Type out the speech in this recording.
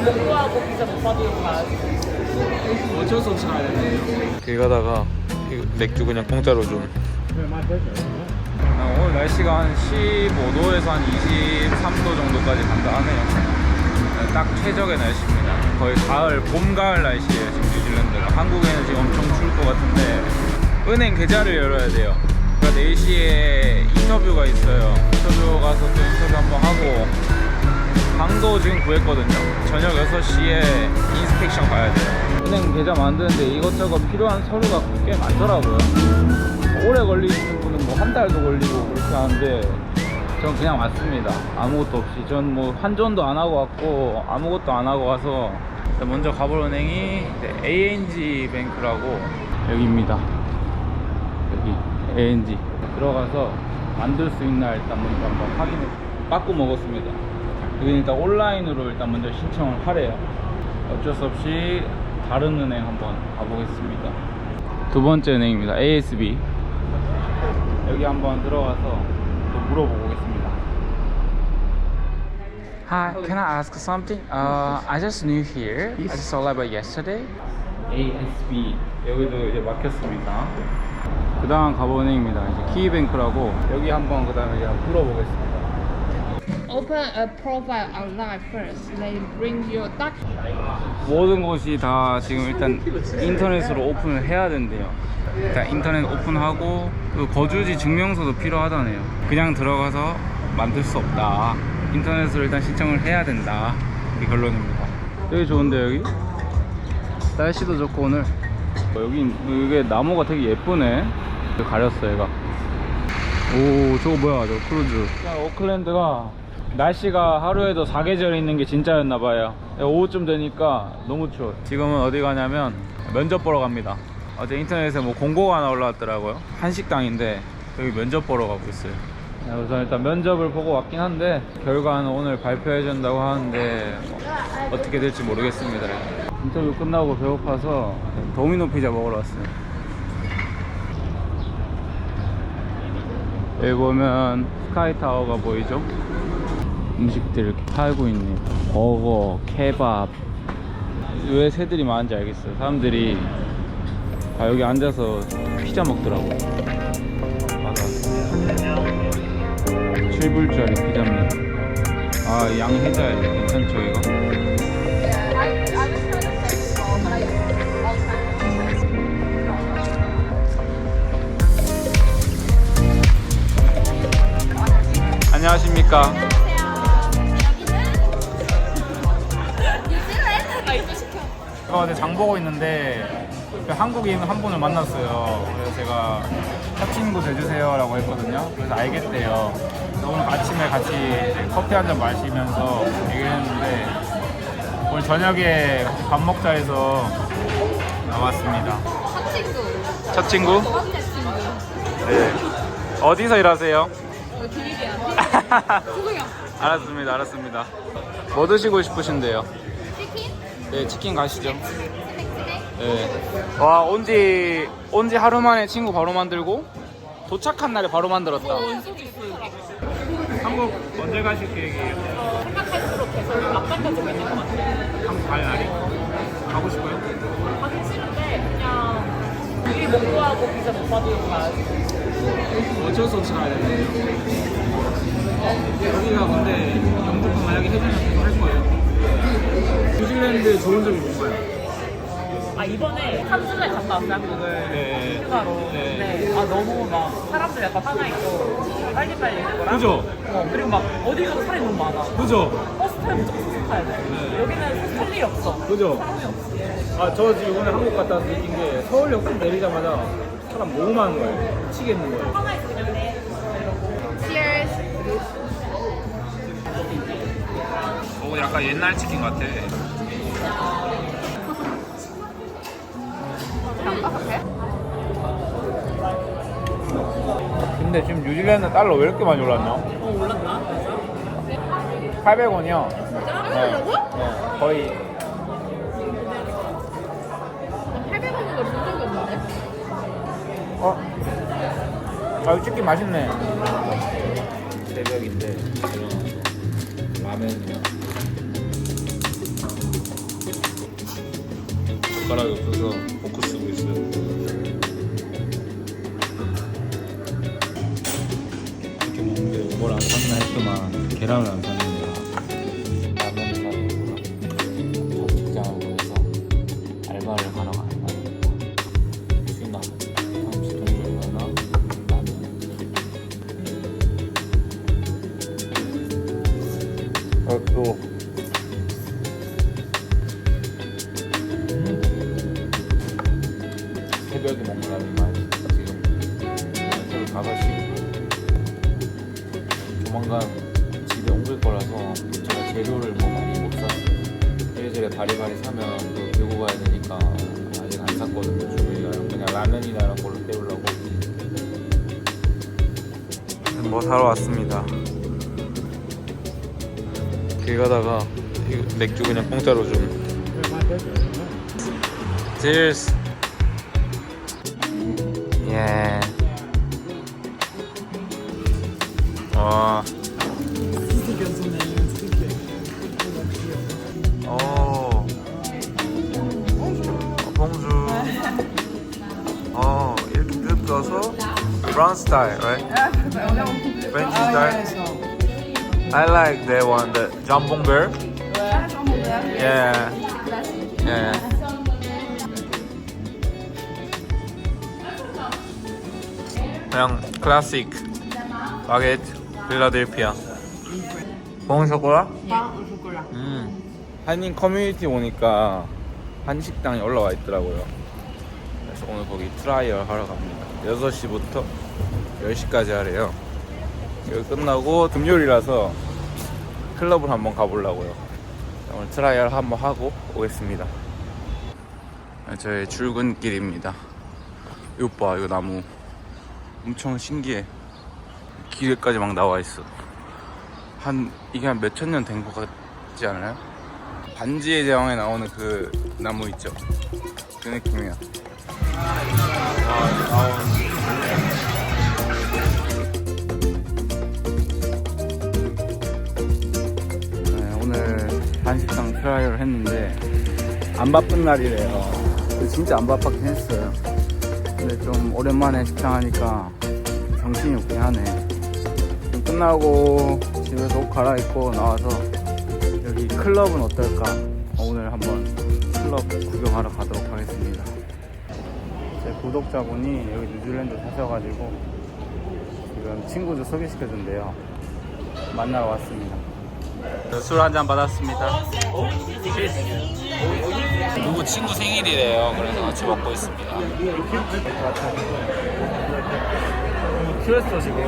우리 목표하고 비자 못 받으러 가야지. 어쩔 수 없이 가야 되네. 길 가다가 이 맥주 그냥 공짜로 좀. 아, 오늘 날씨가 한 15도에서 한 23도 정도까지 간다 하네요. 네, 딱 최적의 날씨입니다. 거의 가을, 봄, 가을 날씨예요. 지금 뉴질랜드가. 한국에는 지금 엄청 추울 것 같은데 은행 계좌를 열어야 돼요. 그러니까 4시에 인터뷰가 있어요. 인터뷰 가서 또 인터뷰 한번 하고 방도 지금 구했거든요. 저녁 6시에 인스펙션 가야 돼요. 은행 계좌 만드는데 이것저것 필요한 서류가 꽤 많더라고요. 오래 걸리는 분은 뭐 한 달도 걸리고 그렇게 하는데 전 그냥 왔습니다. 아무것도 없이. 전 뭐 환전도 안 하고 왔고 아무것도 안 하고 와서 먼저 가볼 은행이 ANG 뱅크라고 여기입니다. 여기 ANG 들어가서 만들 수 있나 일단 먼저 한번 확인을 빠꾸 먹었습니다. 여기 일단 온라인으로 일단 먼저 신청을 하래요. 어쩔 수 없이 다른 은행 한번 가보겠습니다. 두 번째 은행입니다. ASB. 여기 한번 들어가서 또 물어보겠습니다. Hi, can I ask something? Uh, I just new here. I just saw about yesterday. ASB 여기도 이제 막혔습니다. 그 다음 가본 은행입니다. 이제 키이뱅크라고 여기 한번 그 다음에 물어보겠습니다. Open a profile online first. Then bring your document. 모든 곳이 다 지금 일단 인터넷으로 오픈을 해야 된대요. 일단 인터넷 오픈하고 그 거주지 증명서도 필요하다네요. 그냥 들어가서 만들 수 없다. 인터넷으로 일단 신청을 해야 된다. 이 결론입니다. 여기 좋은데 여기? 날씨도 좋고 오늘 어, 여기 이게 나무가 되게 예쁘네. 가렸어 얘가. 오 저거 뭐야 저 크루즈. 오클랜드가 날씨가 하루에도 사계절 있는 게 진짜였나 봐요. 오후쯤 되니까 너무 추워. 지금은 어디 가냐면 면접 보러 갑니다. 어제 인터넷에 뭐 공고가 하나 올라왔더라고요. 한식당인데 여기 면접 보러 가고 있어요. 네, 우선 일단 면접을 보고 왔긴 한데 결과는 오늘 발표해 준다고 하는데 뭐 어떻게 될지 모르겠습니다. 인터뷰 끝나고 배고파서 도미노 피자 먹으러 왔어요. 여기 보면 스카이타워가 보이죠? 음식들 이렇게 팔고 있네요. 버거, 케밥. 왜 새들이 많은지 알겠어요. 사람들이 아, 여기 앉아서 피자 먹더라고. 맞아. 7불짜리 피자입니다. 아, 양 해자야 괜찮죠, 이거? 안녕하십니까. 제가 어제 장 보고 있는데 그 한국인 한 분을 만났어요. 그래서 제가 첫 친구 돼주세요라고 했거든요. 그래서 알겠대요. 그래서 오늘 아침에 같이 커피 한 잔 마시면서 얘기했는데 오늘 저녁에 같이 밥 먹자 해서 나왔습니다. 첫 친구. 첫 친구? 첫 번째 친구. 네. 어디서 일하세요? 어. 누구야? 알았습니다. 알았습니다. 뭐 드시고 싶으신데요? 네, 치킨 가시죠. 네. 와, 온지, 온지 하루 만에 친구 바로 만들고, 도착한 날에 바로 만들었다. 있어요. 한국 언제 가실 계획이에요? 생각할수록 계속 앞당겨지고 있는 것 같아요. 한국 갈 날이? 가고 싶어요? 가기 싫은데 그냥 우리 목표하고 비자 못 받으러 가야지. 어쩔 수 없이 가야 되네. 여기가 근데 영주권 만약에 해주면 계속 할 거예요. 뉴질랜드 좋은 점이 뭔가요? 아 이번에 한 주에 갔다 왔어요 한국을 네. 휴가로. 네. 네. 아 너무 막 사람들 약간 화나 있고 빨리빨리 있는 거랑. 그죠? 어, 그리고 막 어디 가도 사람이 너무 많아. 그죠? 버스 타면 무조건 버스 타야 돼. 여기는 사실 할 일이 없어. 그죠? 사람이 없어. 아, 저 지금 오늘 한국 갔다 와서 느낀 게 서울역 내리자마자 사람 너무 많은 거예요. 미치겠는 거예요. 약간 옛날 치킨 같아. 근데 지금 뉴질랜드 달러 왜 이렇게 많이 올랐냐? 어 올랐나? 800원이요. 진짜? 네. 네. 거의 800원인 걸본 적이 없는데? 어? 아, 이 치킨 맛있네. 새벽인데 라면이요. 젓가락이 없어서 포크 쓰고 있어요. 이렇게 먹는데 뭘 안 샀나 했더만 계란을 안 샀네요. 라면이나 이거랑 직장을 해서 알바를 하러 새벽에 먹는 라면 맛있어. 지금 연습을 가가지고 조만간 집에 옮길 거라서 제가 재료를 뭐 많이 못 샀어요. 이래저래 바리바리 사면 또 들고 가야 되니까 아직 안 샀거든요. 주문이랑 그냥 라면이나 이런 걸로 때우려고. 뭐 사러 왔습니다. 길 가다가 이 맥주 그냥 공짜로 좀. Cheers. 예. 와. 오. 봉주. 어, 이렇게 뜯어서 brown style, right? French style. I like that one, the jambon bear. Yeah. Yeah. 그냥 클래식 바게트 필라델피아. 봉 쇼콜라? 음. 한인 커뮤니티 오니까 한식당이 올라와 있더라고요. 그래서 오늘 거기 트라이얼 하러 갑니다. 6시부터 10시까지 하래요. 여기 끝나고 금요일이라서 클럽을 한번 가보려고요. 오늘 트라이얼 한번 하고 오겠습니다. 저의 출근길입니다. 이거 봐 이거 나무 엄청 신기해. 길에까지 막 나와 있어. 한 이게 한 몇천 년 된 것 같지 않아요? 반지의 제왕에 나오는 그 나무 있죠? 그 느낌이야. 네, 오늘 한식당 트라이얼 했는데 안 바쁜 날이래요. 진짜 안 바빴긴 했어요 근데 좀 오랜만에 식당 하니까 정신이 없긴 하네. 좀 끝나고 집에서 옷 갈아입고 나와서 여기 클럽은 어떨까? 오늘 한번 클럽 구경하러 가도록 하겠습니다. 제 구독자분이 여기 뉴질랜드 사셔가지고 지금 친구도 소개시켜준대요. 만나러 왔습니다 술 한 잔 받았습니다 누구 친구 생일이래요 그래서 같이 먹고 있습니다 큐레스터 지금.